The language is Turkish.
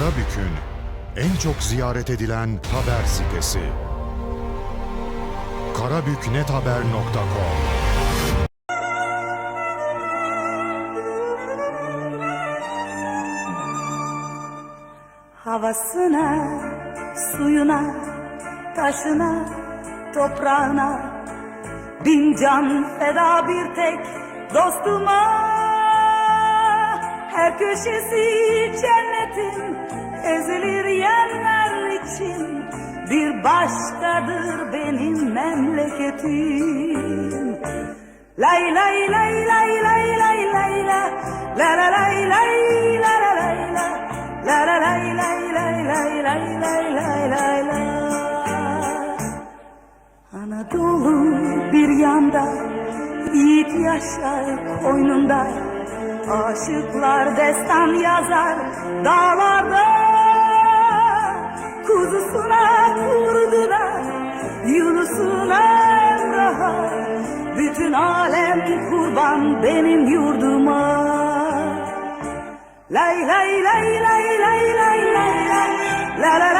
Karabük'ün en çok ziyaret edilen haber sitesi. karabüknethaber.com Havasına, suyuna, taşına, toprağına Bin can feda bir tek dostuma Her köşesi cennetin ezilir yerler için Bir başkadır benim memleketim Lay lay lay lay lay lay lay la La la lay lay la la lay la La la lay lay lay lay lay lay lay lay la Anadolu bir yanda Yiğit yaşar koynunda Aşıklar destan yazar dağlarda Kuzusuna kurdular Yunus'una Emrah'a Bütün alem kurban benim yurduma Lay lay lay lay lay lay lay lay La la lay